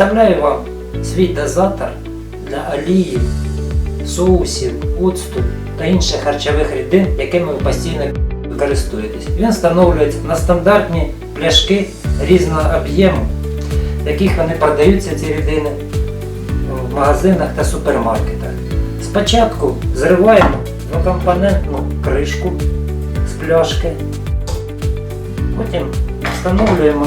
Представляю вам свій дозатор для олії, соусів, оцту та інших харчових рідин, якими ви постійно користуєтесь. Він встановлюється на стандартні пляшки різного об'єму, в яких вони продаються ці рідини в магазинах та супермаркетах. Спочатку зриваємо двокомпонентну кришку з пляшки, потім встановлюємо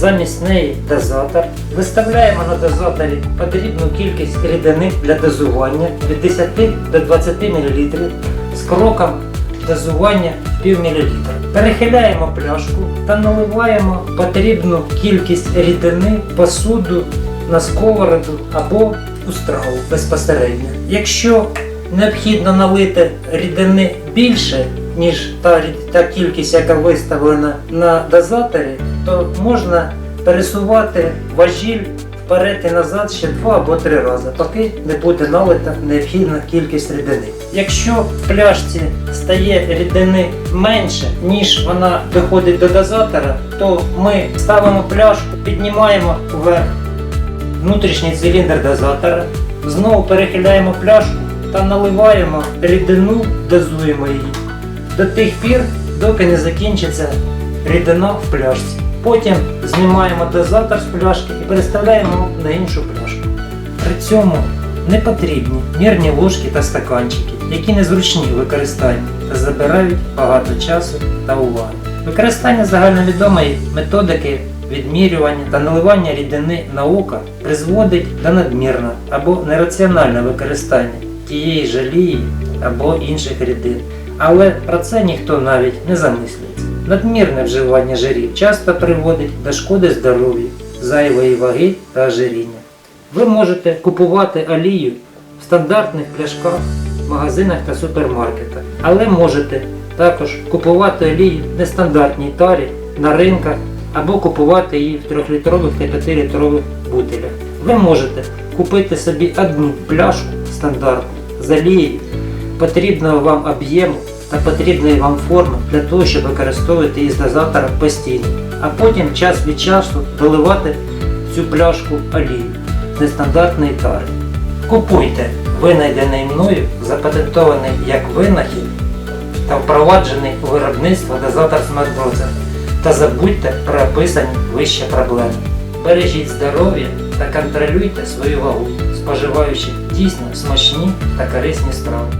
замість неї дозатор, виставляємо на дозаторі потрібну кількість рідини для дозування від 10 до 20 мл з кроком дозування пів мл. Перехиляємо пляшку та наливаємо потрібну кількість рідини посуду на сковороду або у страву безпосередньо. Якщо необхідно налити рідини більше, ніж та, та кількість, яка виставлена на дозаторі, то можна пересувати важіль вперед і назад ще два або три рази, поки не буде налита необхідна кількість рідини. Якщо в пляшці стає рідини менше, ніж вона доходить до дозатора, то ми ставимо пляшку, піднімаємо вверх внутрішній циліндр дозатора, знову перехиляємо пляшку та наливаємо рідину, дозуємо її до тих пір, доки не закінчиться рідина в пляшці. Потім знімаємо дозатор з пляшки і переставляємо на іншу пляшку. При цьому не потрібні мірні ложки та стаканчики, які незручні в використанні та забирають багато часу та уваги. Використання загальновідомої методики відмірювання та наливання рідини на око призводить до надмірного або нераціонального використання тієї ж олії або інших рідин. Але про це ніхто навіть не замислюється. Надмірне вживання жирів часто приводить до шкоди здоров'ю, зайвої ваги та ожиріння. Ви можете купувати олію в стандартних пляшках, магазинах та супермаркетах, але можете також купувати олію в нестандартній тарі на ринках або купувати її в 3-літрових та 5-літрових бутилях. Ви можете купити собі одну пляшку стандартну з олією потрібного вам об'єму та потрібної вам форми для того, щоб використовувати її з дозатора постійно, а потім час від часу доливати цю пляшку олію з нестандартної тари. Купуйте винайдений мною, запатентований як винахід та впроваджений у виробництво дозатор Brother та забудьте про описані вище проблеми. Бережіть здоров'я та контролюйте свою вагу, споживаючи дійсно смачні та корисні страви.